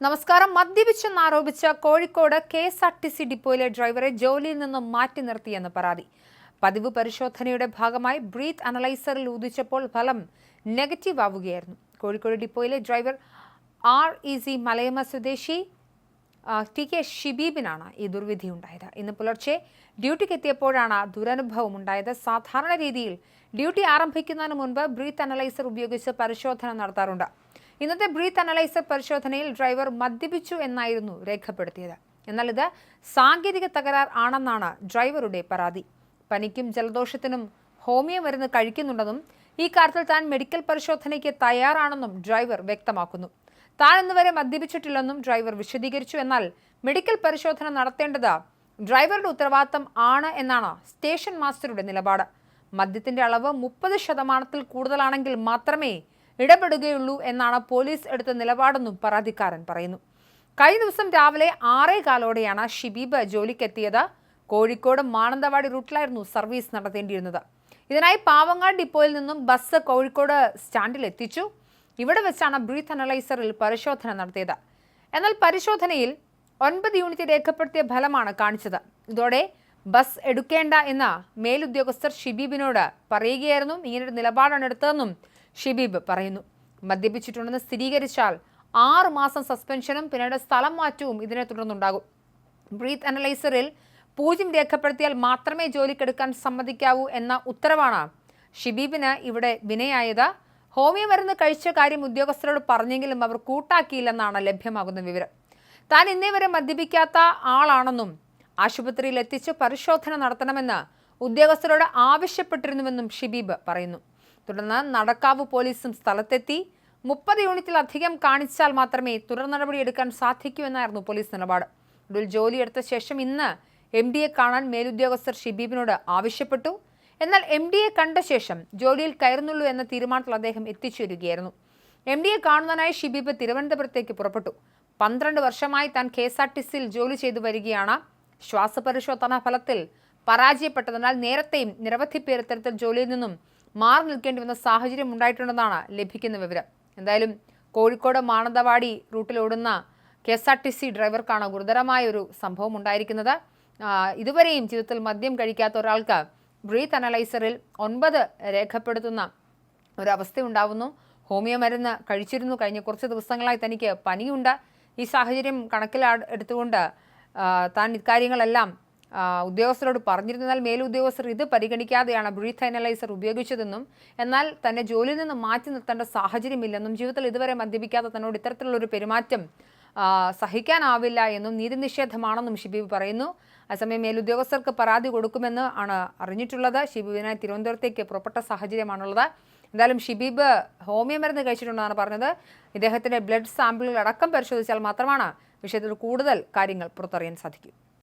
നമസ്കാരം. മദ്യപിച്ചെന്നാരോപിച്ച Kozhikode K S R T C ഡിപ്പോയിലെ ഡ്രൈവറെ ജോലിയിൽ നിന്നും മാറ്റി നിർത്തിയെന്ന് പരാതി. പതിവ് പരിശോധനയുടെ ഭാഗമായി ബ്രീത്ത് അനലൈസറിൽ ഊതിച്ചപ്പോൾ ഫലം നെഗറ്റീവ് ആവുകയായിരുന്നു. Kozhikode ഡിപ്പോയിലെ driver R E C Malayamma സ്വദേശി ടി കെ ഷിബീബിനാണ് ഈ ദുർവിധി ഉണ്ടായത്. ഇന്ന് പുലർച്ചെ ഡ്യൂട്ടിക്ക് എത്തിയപ്പോഴാണ് ദുരനുഭവം ഉണ്ടായത്. സാധാരണ രീതിയിൽ ഡ്യൂട്ടി ആരംഭിക്കുന്നതിന് മുൻപ് ബ്രീത്ത് അനലൈസർ ഉപയോഗിച്ച് പരിശോധന നടത്താറുണ്ട്. ഇന്നത്തെ ബ്രീത്ത് അനലൈസർ പരിശോധനയിൽ ഡ്രൈവർ മദ്യപിച്ചു എന്നായിരുന്നു രേഖപ്പെടുത്തിയത്. എന്നാൽ ഇത് സാങ്കേതിക തകരാർ ആണെന്നാണ് ഡ്രൈവറുടെ പരാതി. പനിക്കും ജലദോഷത്തിനും ഹോമിയോ മരുന്ന് കഴിക്കുന്നുണ്ടെന്നും ഈ കാര്യത്തിൽ താൻ മെഡിക്കൽ പരിശോധനയ്ക്ക് തയ്യാറാണെന്നും ഡ്രൈവർ വ്യക്തമാക്കുന്നു. താൻ ഇന്നുവരെ മദ്യപിച്ചിട്ടില്ലെന്നും ഡ്രൈവർ വിശദീകരിച്ചു. എന്നാൽ മെഡിക്കൽ പരിശോധന നടത്തേണ്ടത് ഡ്രൈവറുടെ ഉത്തരവാദിത്തം ആണ് എന്നാണ് സ്റ്റേഷൻ മാസ്റ്ററുടെ നിലപാട്. മദ്യത്തിന്റെ അളവ് മുപ്പത് ശതമാനത്തിൽ കൂടുതലാണെങ്കിൽ മാത്രമേ ഇടപെടുകയുള്ളൂ എന്നാണ് പോലീസ് എടുത്ത നിലപാടെന്നും പരാതിക്കാരൻ പറയുന്നു. കഴിഞ്ഞ ദിവസം രാവിലെ ആറേ കാലോടെയാണ് ഷിബീബ് ജോലിക്കെത്തിയത്. കോഴിക്കോട് മാനന്തവാടി റൂട്ടിലായിരുന്നു സർവീസ് നടത്തേണ്ടിയിരുന്നത്. ഇതിനായി പാവങ്ങാട് ഡിപ്പോയിൽ നിന്നും ബസ് കോഴിക്കോട് സ്റ്റാൻഡിൽ എത്തിച്ചു. ഇവിടെ വെച്ചാണ് ബ്രീത്ത് അനലൈസറിൽ പരിശോധന നടത്തിയത്. എന്നാൽ പരിശോധനയിൽ ഒൻപത് യൂണിറ്റ് രേഖപ്പെടുത്തിയ ഫലമാണ് കാണിച്ചത്. ഇതോടെ ബസ് എടുക്കേണ്ട എന്ന് മേലുദ്യോഗസ്ഥർ ഷിബീബിനോട് പറയുകയായിരുന്നു. ഇങ്ങനൊരു നിലപാടാണ് എടുത്തതെന്നും ഷിബീബ് പറയുന്നു. മദ്യപിച്ചിട്ടുണ്ടെന്ന് സ്ഥിരീകരിച്ചാൽ ആറ് മാസം സസ്പെൻഷനും പിന്നീട് സ്ഥലം മാറ്റവും ഇതിനെ തുടർന്നുണ്ടാകും. ബ്രീത്ത് അനലൈസറിൽ പൂജ്യം രേഖപ്പെടുത്തിയാൽ മാത്രമേ ജോലിക്കെടുക്കാൻ സമ്മതിക്കാവൂ എന്ന ഉത്തരവാണ് ഷിബീബിന് ഇവിടെ വിനയായത്. ഹോമിയോ മരുന്ന് കഴിച്ച കാര്യം ഉദ്യോഗസ്ഥരോട് പറഞ്ഞെങ്കിലും അവർ കൂട്ടാക്കിയില്ലെന്നാണ് ലഭ്യമാകുന്ന വിവരം. താൻ ഇന്നേ വരെ മദ്യപിക്കാത്ത ആളാണെന്നും ആശുപത്രിയിൽ എത്തിച്ച് പരിശോധന നടത്തണമെന്ന് ഉദ്യോഗസ്ഥരോട് ആവശ്യപ്പെട്ടിരുന്നുവെന്നും ഷിബീബ് പറയുന്നു. തുടർന്ന് നടക്കാവ് പോലീസും സ്ഥലത്തെത്തി മുപ്പത് യൂണിറ്റിലധികം കാണിച്ചാൽ മാത്രമേ തുടർ നടപടിയെടുക്കാൻ സാധിക്കൂ പോലീസ് നിലപാട്. ഒടുവിൽ ജോലിയെടുത്ത ശേഷം ഇന്ന് എം കാണാൻ മേലുദ്യോഗസ്ഥർ ഷിബീബിനോട് ആവശ്യപ്പെട്ടു. എന്നാൽ എം കണ്ട ശേഷം ജോലിയിൽ കയറുന്നുള്ളൂ എന്ന തീരുമാനത്തിൽ അദ്ദേഹം എത്തിച്ചേരുകയായിരുന്നു. എം ഡിയെ കാണുന്നതിനായി ഷിബീബ് തിരുവനന്തപുരത്തേക്ക് പുറപ്പെട്ടു. പന്ത്രണ്ട് വർഷമായി താൻ കെ എസ് ആർ ടി സിയിൽ ജോലി ചെയ്തു വരികയാണ്. ശ്വാസപരിശോധന ഫലത്തിൽ പരാജയപ്പെട്ടതിനാൽ നേരത്തെയും നിരവധി പേർ ഇത്തരത്തിൽ ജോലിയിൽ നിന്നും മാറി നിൽക്കേണ്ടി വന്ന സാഹചര്യം ഉണ്ടായിട്ടുണ്ടെന്നാണ് ലഭിക്കുന്ന വിവരം. എന്തായാലും Kozhikode Mananthavady റൂട്ടിലോടുന്ന K S R T C ഡ്രൈവർക്കാണ് ഗുരുതരമായ ഒരു സംഭവം ഉണ്ടായിരിക്കുന്നത്. ഇതുവരെയും ജീവിതത്തിൽ മദ്യം കഴിക്കാത്ത ഒരാൾക്ക് ബ്രീത്ത് അനലൈസറിൽ ഒൻപത് രേഖപ്പെടുത്തുന്ന ഒരവസ്ഥ ഉണ്ടാവുന്നു. ഹോമിയോ മരുന്ന് കഴിച്ചിരുന്നു. കഴിഞ്ഞ കുറച്ച് ദിവസങ്ങളായി തനിക്ക് പനിയുണ്ട്. ഈ സാഹചര്യം കണക്കിലെടുത്തുകൊണ്ട് താൻ ഇക്കാര്യങ്ങളെല്ലാം ഉദ്യോഗസ്ഥരോട് പറഞ്ഞിരുന്നാൽ മേലുദ്യോഗസ്ഥർ ഇത് പരിഗണിക്കാതെയാണ് ബ്രീത്ത് അനലൈസർ ഉപയോഗിച്ചതെന്നും എന്നാൽ തന്നെ ജോലിയിൽ നിന്ന് മാറ്റി നിർത്തേണ്ട സാഹചര്യമില്ലെന്നും ജീവിതത്തിൽ ഇതുവരെ മദ്യപിക്കാത്ത തന്നോട് ഇത്തരത്തിലുള്ളൊരു പെരുമാറ്റം സഹിക്കാനാവില്ല എന്നും നീതി നിഷേധമാണെന്നും ഷിബീബ് പറയുന്നു. അതേസമയം മേലുദ്യോഗസ്ഥർക്ക് പരാതി കൊടുക്കുമെന്ന് ആണ് അറിഞ്ഞിട്ടുള്ളത്. ഷിബീബിനായി തിരുവനന്തപുരത്തേക്ക് പുറപ്പെട്ട സാഹചര്യമാണുള്ളത്. എന്തായാലും ഷിബീബ് ഹോമിയോ മരുന്ന് കഴിച്ചിട്ടുണ്ടെന്നാണ് പറഞ്ഞത്. ഇദ്ദേഹത്തിന്റെ ബ്ലഡ് സാമ്പിളുകൾ അടക്കം പരിശോധിച്ചാൽ മാത്രമാണ് വിഷയത്തിൽ കൂടുതൽ കാര്യങ്ങൾ പുറത്തറിയാൻ സാധിക്കും.